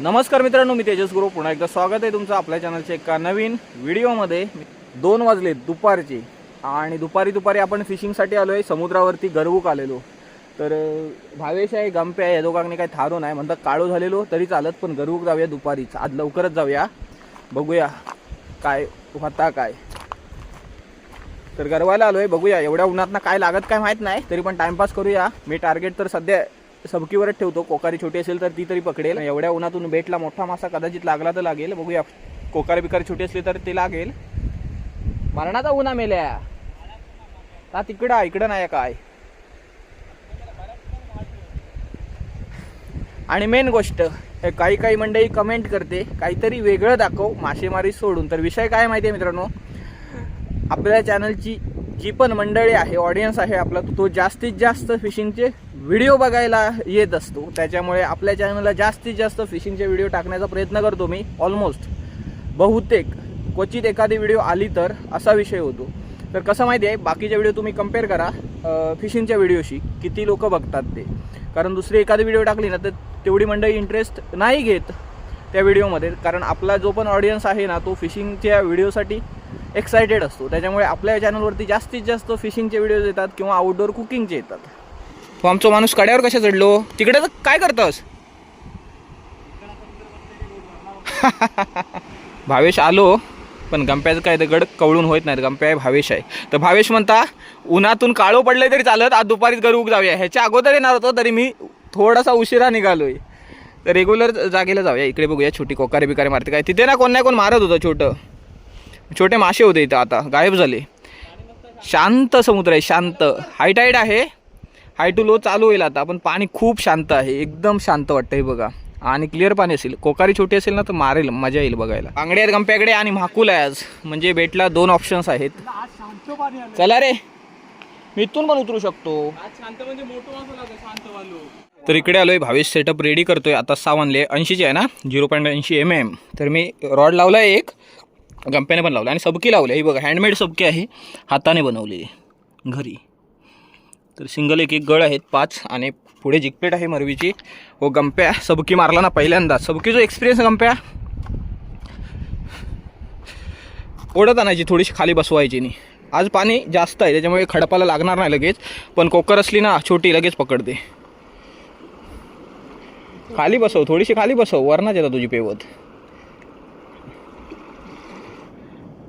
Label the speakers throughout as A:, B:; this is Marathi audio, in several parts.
A: नमस्कार मित्रांनो मी तेजस गुरु. पुन्हा एकदा स्वागत आहे तुमचं आपल्या चॅनलच्या एका नवीन व्हिडिओमध्ये दोन वाजले दुपारचे आणि दुपारी दुपारी आपण फिशिंगसाठी आलो आहे समुद्रावरती गरवूक आलेलो. तर भावेश आहे गंपे आहे या दोघांनी काही थारो नाही. म्हणतात काळू झालेलो तरी चालत पण गरवूक जाऊया दुपारीच. आज लवकरच जाऊया. बघूया काय होता काय. तर गरवायला आलो आहे बघूया. एवढ्या उन्हातनं काय लागत काय माहीत नाही. तरी पण टाइमपास करूया. मी टार्गेट तर सध्या सबकीवरच ठेवतो. कोकारी छोटी असेल तर ती तरी पकडेल. एवढ्या उन्हातून बेटला मोठा मासा कदाचित लागला तर लागेल. बघूया. कोकारी बिकारी छोटी असली तर ते लागेल. मरणाचा उन्हा मेल्या. का तिकडं इकडं नाही काय. आणि मेन गोष्ट काही काही मंडळी कमेंट करते. काहीतरी वेगळं दाखव. मासेमारी सोडून. तर विषय काय माहिती आहे मित्रांनो? आपल्या चॅनलची जी पण मंडळी आहे ऑडियन्स आहे आपला तो जास्तीत जास्त फिशिंगचे व्हिडिओ बघायला येत असतो. त्याच्यामुळे आपल्या चॅनलला जास्तीत जास्त फिशिंगचे व्हिडिओ टाकण्याचा प्रयत्न करतो मी ऑलमोस्ट बहुतेक क्वचित एखादी व्हिडिओ आली तर असा विषय होतो. तर कसं माहिती आहे बाकीचे व्हिडिओ तुम्ही कंपेअर करा फिशिंगच्या व्हिडिओशी किती लोक बघतात ते. कारण दुसरी एखादी व्हिडिओ टाकली ना तर तेवढी मंडळी इंटरेस्ट नाही घेत त्या व्हिडिओमध्ये कारण आपला जो पण ऑडियन्स आहे ना तो फिशिंगच्या व्हिडिओसाठी एक्सायटेड असतो. त्याच्यामुळे आपल्या चॅनलवरती जास्तीत जास्त फिशिंगचे व्हिडिओज येतात किंवा आउटडोअर कुकिंगचे येतात. फॉर्मचो माणूस कड्यावर कशा चढलो? तिकडे तर काय करतोस? भावेश आलो पण गंप्याचं काय दगड गड कवळून होत नाही गंप्या आहे भावेश आहे. तर भावेश म्हणता उन्हातून काळो पडले तरी चालत आज दुपारीच गरुक जाऊया. ह्याच्या अगोदर येणार होतो तरी मी थोडासा उशिरा निघालोय. तर रेग्युलर जागेला जाऊया. इकडे बघूया छोटी कोकारे बिकारे मारते. काय तिथे ना कोण नाही कोण मारत होतं छोटं. छोटे मासे होते इथं आता गायब झाले. शांत समुद्र आहे शांत. हाईट हाईट आहे. हाय टू लो चालू होईल आता. पण पाणी खूप शांत आहे. एकदम शांत वाटतं हे बघा. आणि क्लिअर पाणी असेल. कोकारी छोटी असेल ना तर मारेल. मजा येईल बघायला. बांगडे आहेत गंप्याकडे आणि म्हाकूल आहे आज. म्हणजे बेटला दोन ऑप्शन्स आहेत. चला रे. मी इथून पण उतरू शकतो. तर इकडे आलोय भावेश सेटअप रेडी करतोय. आता सावनले ऐंशीचे आहे ना? झिरो पॉईंट ऐंशी एम एम तर मी रॉड लावला आहे एक. गंप्याने पण लावला. आणि सबकी लावली. ही बघा हँडमेड सबकी आहे. हाताने बनवली. घरी. तर सिंगल एक एक गळ आहेत पाच आणि पुढे जिकपेट आहे मरवीची. हो गंप्या सबकी मारला ना पहिल्यांदा. सबकीचा एक्सपिरियन्स गंप्या? ओढत आणायची थोडीशी खाली बसवायची नाही. आज पाणी जास्त आहे त्याच्यामुळे खडपाला लागणार नाही लगेच. पण कोकर असली ना छोटी लगेच पकडते. खाली बसव थोडीशी खाली बसव वरणाच येतात तुझी पेवत.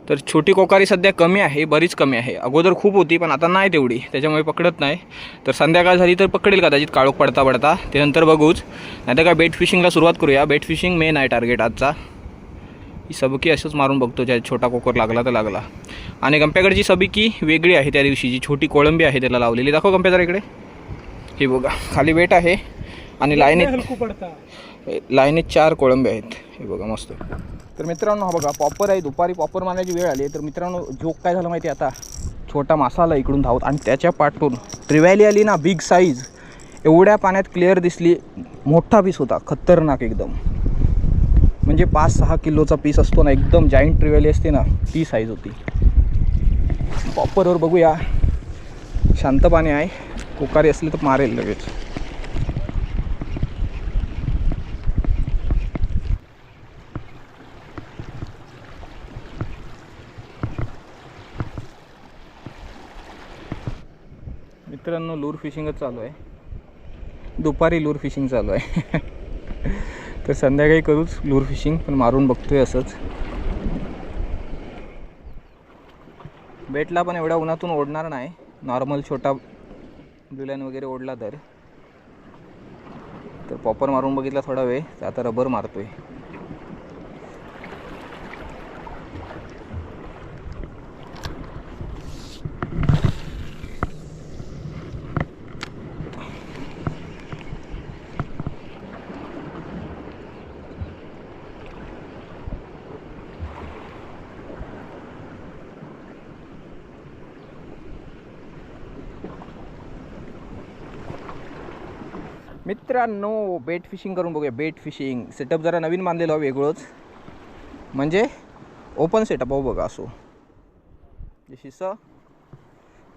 A: तर छोटी कोकारी सध्या कमी आहे बरीच कमी आहे. अगोदर खूप होती पण आता नाही तेवढी. त्याच्यामुळे पकडत नाही. तर संध्याकाळ झाली तर पकडेल कदाचित काळोख पडता पडता. ते नंतर बघूच. नाही तर काय बेट फिशिंगला सुरुवात करूया. बेट फिशिंग मेन आहे टार्गेट आजचा. ही सबकी असंच मारून बघतो ज्या छोटा कोकर लागला तर लागला. आणि गंप्याकडची सबकी वेगळी आहे त्या दिवशी. जी छोटी कोळंबी आहे त्याला लावलेली. दाखव गंप्या जरा इकडे. हे बघा. खाली बेट आहे. आणि लाईनीत लाईनीत चार कोळंबे आहेत. हे बघा मस्त. तर मित्रांनो हा बघा पॉपर आहे. दुपारी पॉपर मारण्याची वेळ आली तर मित्रांनो जोक काय झालं माहिती आहे आता? छोटा मासा आला इकडून धावत आणि त्याच्या पाठून ट्रिवॅली आली ना बिग साईज एवढ्या पाण्यात क्लिअर दिसली. मोठा पीस होता खतरनाक एकदम. म्हणजे पाच सहा किलोचा पीस असतो ना एकदम जाईंट ट्रिवॅली असते ना ती साईज होती. पॉपरवर बघूया. शांत पाणी आहे. कोकारी असली तर मारेल लगेच. मित्रांनो लूर फिशिंगच चालू आहे. दुपारी लूर फिशिंग चालू आहे. तर संध्याकाळी करूच लूर फिशिंग पण मारून बघतोय असंच. बेटला पण एवढ्या उन्हातून ओढणार नाही. नॉर्मल छोटा जुल्यान वगैरे ओढला तर. तर पॉपर मारून बघितला थोडा वेळ तर आता रबर मारतोय. मित्रांनो बेट फिशिंग करून बघूया. बेट फिशिंग सेटअप जरा नवीन बांधलेलं हो वेगळंच. म्हणजे ओपन सेटअप हो बघा असो. जे शिसं.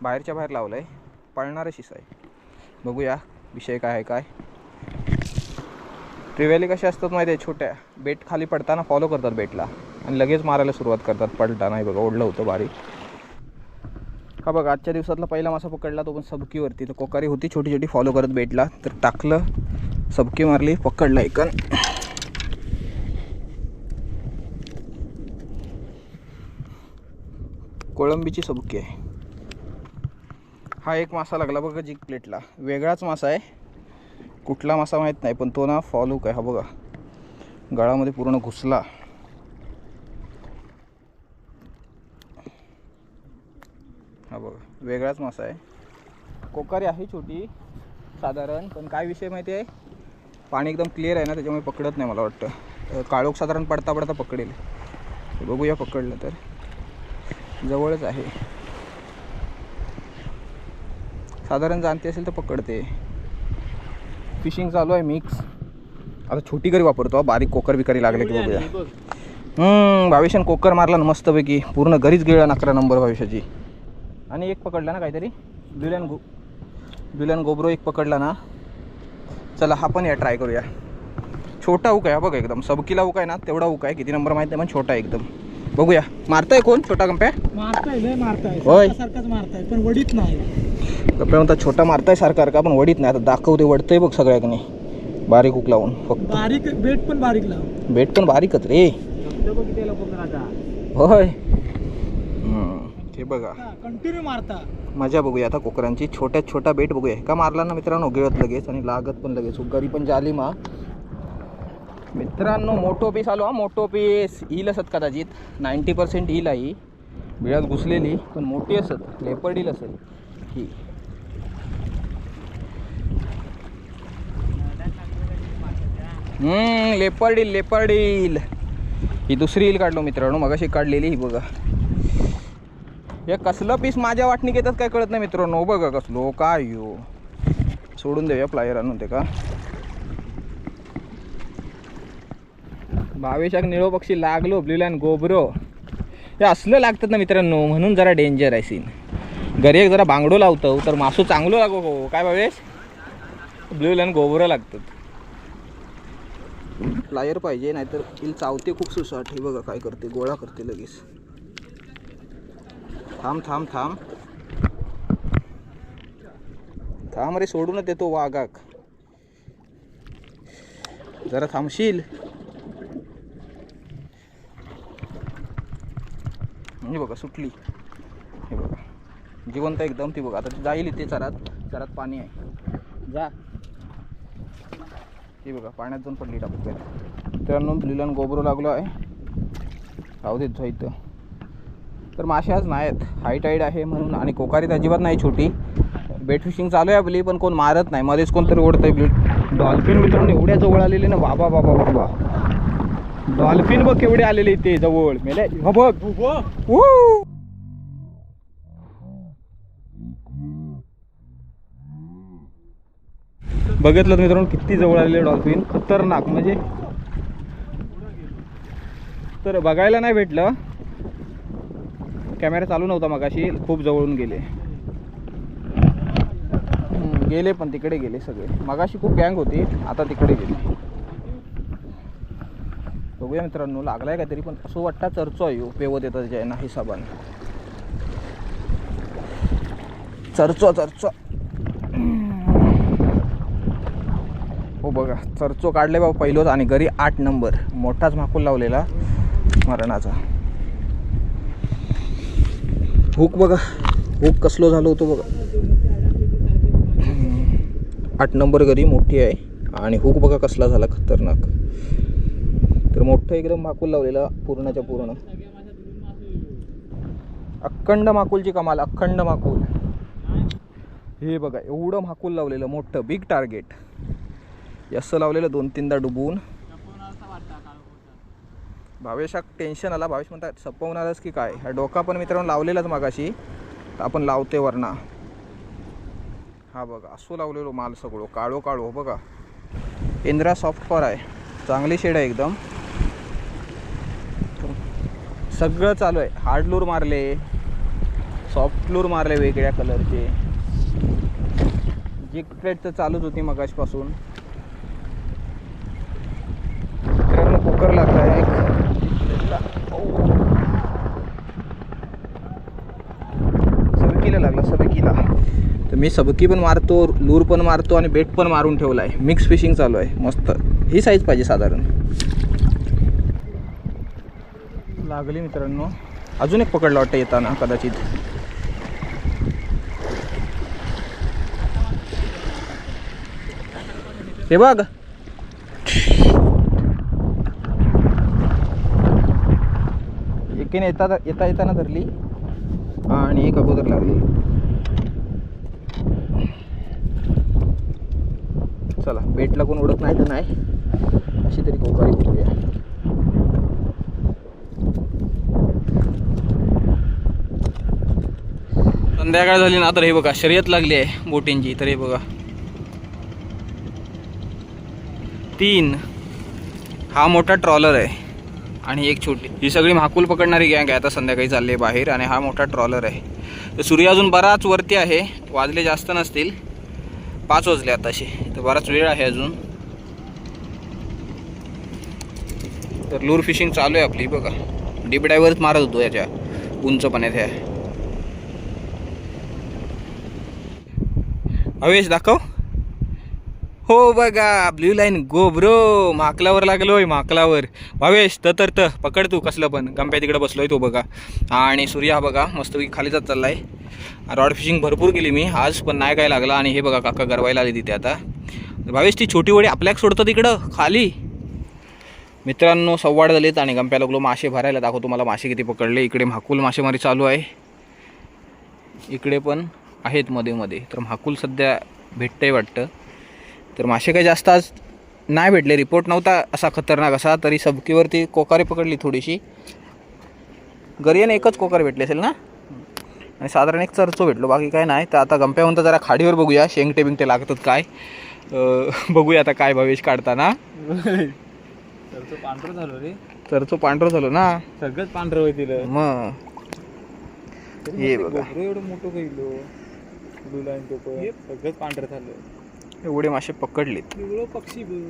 A: बाहेरच्या बाहेर लावलं आहे पळणारं शिसं आहे. बघूया विषय काय आहे काय. ट्रिवेली कशा असतात माहिती आहे? छोट्या. बेट खाली पडताना फॉलो करतात बेटला आणि लगेच मारायला सुरुवात करतात. पडताना बघा ओढलं होतं बारीक हा बघा आजच्या दिवसातला पहिला मासा पकडला तो पण सबकीवरती. तर कोकारी होती छोटी छोटी फॉलो करत भेटला तर टाकलं सबकी मारली पकडला एकन कोळंबीची सबकी आहे. हा एक मासा लागला बघा जिक प्लेटला वेगळाच मासा आहे. कुठला मासा माहीत नाही पण तो ना फॉलो काय हा बघा. गळामध्ये पूर्ण घुसला हा बघा वेगळाच मासा आहे. कोकारी आहे छोटी साधारण पण काय विषय माहिती आहे? पाणी एकदम क्लिअर आहे ना त्याच्यामुळे पकडत नाही मला वाटतं. काळोख साधारण पडता पडता पकडेल. बघूया पकडलं तर. जवळच आहे. साधारण जाणते असेल तर पकडते. फिशिंग चालू आहे मिक्स आता छोटी करी वापरतो बारीक कोकर बिकारी लागले की बघूया. हम्म भावेशान कोकर मारला ना मस्तपैकी. पूर्ण घरीच गिळला अकरा नंबर भावेशाची. आणि एक पकडला ना काहीतरी? ब्युलॅन गो ब्युलॅन गोब्रो एक पकडला ना. चला हा पण या ट्राय करूया. छोटा उक आहे बघा एकदम. सबकीला उक आहे ना तेवढा उक आहे. किती नंबर माहिती नाही पण छोटा आहे एकदम. बघूया. मारताय कोण? छोटा कंप्या
B: मारताय मारताय.
A: होय.
B: सारखाच मारताय पण वडीत नाही.
A: कंप्या म्हणतात छोटा मारताय सारखा का पण वडीत नाही. आता दाखवते वडतंय बघ सगळ्याकने. बारीक उक लावून फक्त.
B: बारीक बेट पण बारीक लाव.
A: बेट पण बारीकच रे. होय. हे बघा.
B: कंटिन्यू मारता.
A: मजा बघूया आता कोकरांची. छोट्यात छोटा बेट बघूया. का मारला ना मित्रांनो? गिळत लगेच आणि लागत पण लगेच. गरी पण जाली मा मित्रांनो मोठो पीस आलो हा. मोठो पीस येईल असत कदाचित. नाईंटी पर्सेंट येईल ही बिळात घुसलेली पण मोठी असत. लेपर्ड येईल असेल. ही. हम्म लेपर्ड येईल लेपर्ड येईल ही दुसरी येईल काढलो मित्रांनो. मगाशी काढलेली ही बघा. हे कसलं पीस माझ्या वाटणी घेतात काय कळत नाही मित्रांनो. हो बघा कसलो. हो, काय यो. सोडून देऊया प्लायर आणून ते का? भावेशाक निळो पक्षी लागलो ब्ल्यूलॅन गोबरो. हे असलं लागतात ना मित्रांनो म्हणून जरा डेंजर आहे सीन घरी एक जरा बांगडो लावतो तर मासू चांगलो लागो हो. काय भावेश? ब्ल्यूलॅन गोबरं लागतात. प्लायर पाहिजे नाहीतर हिल चावते खूप सुसाट. हे बघा काय करते गोळा करते लगेच. थांब थांब थांब. थांब रे सोडूनच देतो वाघाक. जरा थांबशील? म्हणजे बघा सुटली. हे बघा. जिवंत एकदम ती बघा. आता ती जाईल इथे चरात. चरात पाणी आहे. जा. ती बघा पाण्यात जाऊन पडली टाकून मित्रांनो लिलन गोबरू लागलो आहे. राहू देत जा इथं. तर मासे आज नाहीत. हाय टाईड आहे म्हणून आणि कोकारीत अजिबात नाही छोटी. बेट फिशिंग चालू आहे आपली पण कोण मारत नाही. मध्येच कोणतरी ओढतंय ब्लीड. डॉल्फिन मित्रांनो एवढ्या जवळ आलेले ना. बाबा बाबा बाबा डॉल्फिन बघ केवढे आलेले इथे जवळ. मेले बघ! बघितलं मित्रांनो किती जवळ आलेले डॉल्फिन. खतरनाक. म्हणजे तर बघायला नाही भेटलं. कॅमेरा चालू नव्हता मगाशी खूप जवळून गेले. गेले पण तिकडे गेले सगळे. मगाशी खूप गँग होती आता तिकडे गेले. बघूया मित्रांनो लागलाय काहीतरी पण असं वाटतं चरचो आहे ह्यो, पेवत येतात जे ना हिसाबाने. चरचो चरचो. हो बघा चरचो काढले बाबा पहिलोच आणि घरी आठ नंबर मोठाच माकूल लावलेला मरणाचा. हुक बघा. हुक कसलो झालो होतो बघा. आठ नंबर घरी मोठी आहे. आणि हुक बघा कसला झाला खतरनाक. तर मोठं एकदम माकूल लावलेला पूर्णाच्या पूर्ण. अखंड माकुलची कमाल अखंड माकूल. हे बघा एवढं माकूल लावलेलं मोठं बिग टार्गेट असं लावलेलं दोन तीनदा डुबून. भावेशाक टेन्शन आला. भावेश म्हणतात सपवणारच की काय? हा डोका पण मित्रांनो लावलेलाच मागाशी. आपण लावते वरना हा बघा असो लावलेलो माल सगळं. काळो काळो हो बघा. इंद्रा सॉफ्ट फॉर आहे. चांगली शेड आहे एकदम. सगळं चालू आहे. हार्ड लूर मारले. सॉफ्ट लूर मारले वेगळ्या कलरचे जिक प्लेट तर चालूच होती मगाशपासून. मी सबकी पण मारतो लूर पण मारतो आणि बेट पण मारून ठेवला आहे मिक्स फिशिंग चालू आहे. मस्त. ही साईज पाहिजे साधारण. लागली मित्रांनो. अजून एक पकडला वाटतं येताना कदाचित. हे बघ. एकीने येता येता येताना धरली. आणि एक अगोदर लागली. चला बेटला कोण उडत नाही. तर नाही. अशी तरी कोकारी बघूया संध्याकाळ झाली ना तर हे बघा शर्यत लागली आहे बोटींची तर हे बघा. तीन. हा मोठा ट्रॉलर आहे. आणि एक छोटी ही सगळी महाकुल पकडणारी गँग आहे आता संध्याकाळी चालली आहे बाहेर आणि हा मोठा ट्रॉलर आहे. तर सूर्य अजून बराच वरती आहे वाजले जास्त नसतील. पाच वाजले आताशे. तर बराच वेळ आहे अजून. तर लूर फिशिंग चालू आहे आपली बघा. डीप डायव्हरच मारत होतो याच्या उंचपण्यात ह्या. हवेश दाखव. हो बघा ब्ल्यू लाईन गो ब्रो माकलावर लागलोय माकलावर. भावेश तर तर तर पकड तू कसलं पण. गंप्या तिकडे बसलोय तो बघा. आणि सूर्या बघा मस्तपैकी खाली जात चाललाय. रॉड फिशिंग भरपूर केली मी आज पण नाही काय लागला. आणि हे बघा काका गरवायला आली तिथे आता. भावेश ती छोटी वडी आपल्याक सोडतं तिकडं? खाली? मित्रांनो सव्वाड झालेत आणि गंप्या लागलो मासे भरायला दाखवतो मला मासे किती पकडले. इकडे म्हाकुल मासेमारी चालू आहे. इकडे पण आहेत मध्ये मध्ये. तर म्हाकुल सध्या भेटतंय वाटतं. तर मासे काही जास्त आज नाही भेटले. रिपोर्ट नव्हता असा खतरनाक असा तरी सबकीवरती कोकारे पकडली थोडीशी. गरियाने एकच कोकार भेटले असेल ना? आणि साधारण एक चरचो भेटलो बाकी काय नाही. तर आता गंप्या म्हणता जरा खाडीवर बघूया शेंगटे बिंगटे लागतात काय. बघूया आता काय भवेश काढताना.
C: पांढरं झालो रे.
A: चरचो पांढरं झालो ना?
C: सगळंच पांढरं होईल
A: मग हे बघा.
C: एवढं मोठं टोप सगळंच पांढरं झालं.
A: एवढे मासे पकडलेत.
B: पक्षी बघ.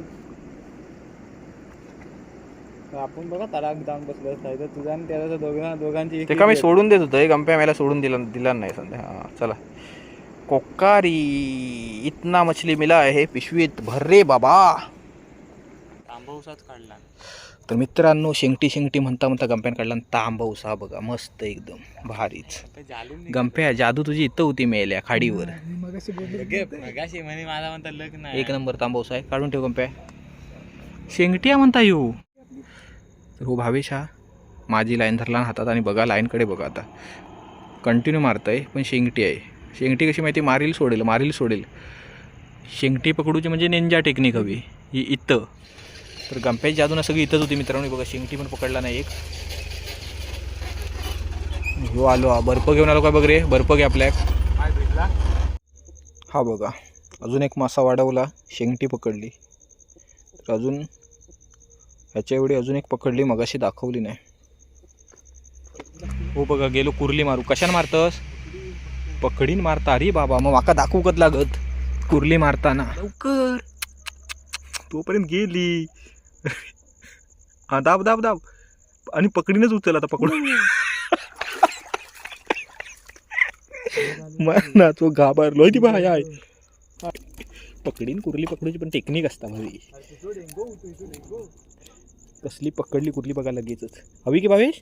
C: तर आपण बघा तडाक जाऊन बसलो असता तर तुझा आणि त्याचा दोघां दोघांची एक
A: ते का मी
C: एक
A: सोडून देत होतो? हे गंप्या मला सोडून दिला दिला नाही संध्या. हां चला. कोकारी इतना मछली मिला आहे पिशवीत. भर्रे बाबा.
C: तांबवसाच काढला.
A: तर मित्रांनो शेंगटी शेंगटी म्हणता म्हणता गंप्यान काढला आणि तांबवसा बघा मस्त एकदम भारीच. गंप्या जादू तुझी इथं होती मेल्या खाडीवर. एक नंबर तांबवसा आहे. काढून ठेव गंप्या. शेंगटी म्हणता येऊ. तर हो भावेश हा माझी लाईन धरला हातात आणि बघा लाईनकडे बघा आता. कंटिन्यू मारतंय पण शेंगटी आहे. शेंगटी कशी माहिती? मारील सोडेल मारील सोडेल. शेंगटी पकडूची म्हणजे नेंजा टेक्निक हवी. ही इथं. तर गंप्याची जादून सगळी इथंच होती मित्रांनो. बघा शेंगटी पण पकडला नाही एक. हो आलो हा. बर्फ घेऊन आलो का बघ रे? बर्फ घे आपल्या हा बघा अजून एक मासा वाढवला शेंगटी पकडली. तर अजून ह्याच्या एवढी अजून एक पकडली मगाशी दाखवली नाही. हो बघा गेलो कुर्ली मारू. कशाने मारतस? पकडीन मारता. अरे बाबा मग माका दाखवू कत लागत? कुर्ली मारताना. लवकर. तोपर्यंत गेली. हा दाब दाब दाब. आणि पकडीनच उचल आता पकडून. ना तो घाबरलोय ती बाय आहे पकडीन कुर्ली पकडूची पण टेक्निक असता भावी. कसली पकडली कुर्ली बघा लगेचच. हवी की भावेश?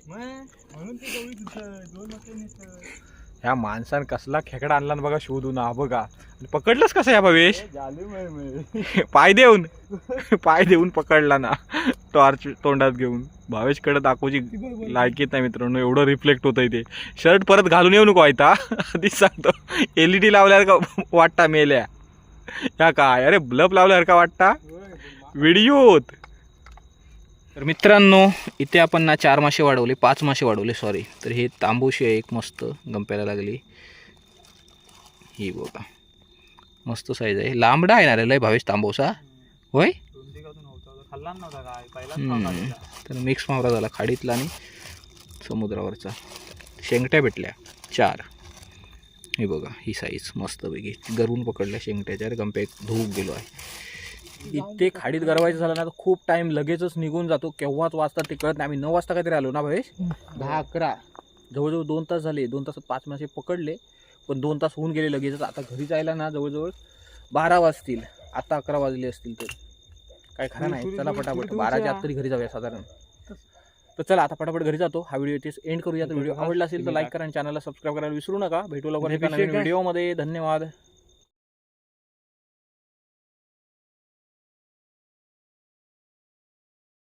A: ह्या माणसानं कसला खेकडा आणला ना बघा शोधून हा बघा. पकडलंच कसं या भावेश? पाय देऊन. पाय देऊन पकडला ना. टॉर्च तोंडात घेऊन. भावेशकडे दाखवची लायकीत नाही मित्रांनो. एवढं रिफ्लेक्ट होतंय ते. शर्ट परत घालून येऊ नको व्हायता आधीच सांगतो. एल ई डी लावल्यावर का वाटता मेल्या. ह्या काय? अरे ब्लब लावल्यावर का वाटता? व्हिडिओत तर मित्रांनो इथे आपण ना चार मासे वाढवले पाच मासे वाढवले सॉरी तर हे तांबूशी आहे एक मस्त गंप्याला लागली. ही बघा. मस्त साईज आहे. लांबडा आहे ना रे लय भावेश तांबूसा. होय? तर मिक्स मावरा झाला खाडीतला आणि समुद्रावरचा. शेंगट्या भेटल्या चार. हे बघा ही साईज मस्तपैकी. गरवून पकडल्या शेंगट्याच्या अरे गंप्या धूप गेलो आहे. इथे खाडीत गरवायचं झालं ना तर खूप टाईम लगेचच निघून जातो. केव्हाच वाजतात ते कळत नाही. आम्ही नऊ वाजता काहीतरी आलो ना भावेश? दहा अकरा. जवळजवळ दोन तास झाले. दोन तासात पाच मासे पकडले. पण दोन तास होऊन गेले लगेचच. आता घरी जायला ना जवळजवळ बारा वाजतील. आता अकरा वाजले असतील तर. काय खरं नाही. चला पटापट. बाराच्या आत तरी घरी जाऊया साधारण. तर चला आता पटापट घरी जातो. हा व्हिडिओ इथेच एंड करूया. तर व्हिडिओ आवडला असेल तर लाईक करा आणि चॅनलला सबस्क्राईब करायला विसरू नका. भेटू लवकर एका नवीन व्हिडिओमध्ये धन्यवाद.